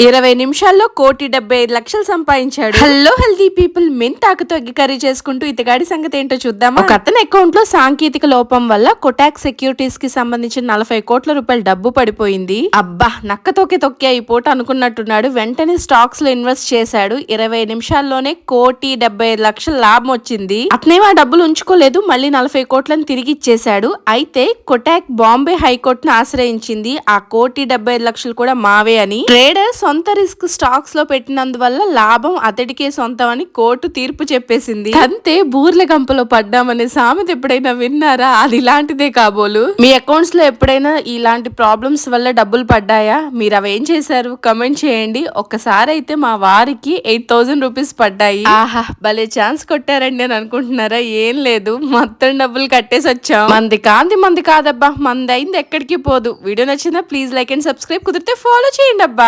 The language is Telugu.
ఇరవై నిమిషాల్లో కోటి డెబ్బై ఐదు లక్షలు సంపాదించాడు. హలో హెల్దీ పీపుల్ మిన్ తాకుతో ఎగ్గి కర్రీ చేసుకుంటూ ఇతగాడి సంగతి ఏంటో చూద్దాం ఒక అతని అకౌంట్లో సాంకేతిక లోపం వల్ల కొటాక్ సెక్యూరిటీస్కి సంబంధించిన నలభై కోట్ల రూపాయల డబ్బు పడిపోయింది. అబ్బా నక్క తొక్కి తొక్కి ఈ పూట అనుకున్నట్టున్నాడు. వెంటనే స్టాక్స్లో ఇన్వెస్ట్ చేశాడు. ఇరవై నిమిషాల్లోనే కోటి డెబ్బై ఐదు లక్షల లాభం వచ్చింది. అతనేమో ఆ డబ్బులు ఉంచుకోలేదు మళ్ళీ నలభై కోట్లను తిరిగి ఇచ్చేశాడు. అయితే కొటాక్ బాంబే హైకోర్టును ఆశ్రయించింది. ఆ కోటి డెబ్బై ఐదు లక్షలు కూడా మావే అని. ట్రేడర్ సొంత రిస్క్ స్టాక్స్లో పెట్టినందువల్ల లాభం అతడికే సొంతం అని కోర్టు తీర్పు చెప్పేసింది. అంతే బూర్ల గంపలో పడ్డామనే సామెత ఎప్పుడైనా విన్నారా? అది ఇలాంటిదే కాబోలు. మీ అకౌంట్స్లో ఎప్పుడైనా ఇలాంటి ప్రాబ్లమ్స్ వల్ల డబ్బులు పడ్డాయా? మీరు అవి ఏం చేశారు? కమెంట్ చేయండి. ఒక్కసారి అయితే మా వారికి ఎయిట్ థౌసండ్ రూపీస్ పడ్డాయి. ఆహా భలే ఛాన్స్ కొట్టారండి అని అనుకుంటున్నారా? ఏం లేదు. మొత్తం డబ్బులు కట్టేసి వచ్చాం. మంది కాంది మంది కాదబ్బా. మంది అయింది ఎక్కడికి పోదు. వీడియో నచ్చిందా? Please like and subscribe. కుదిరితే ఫాలో చేయండి అబ్బా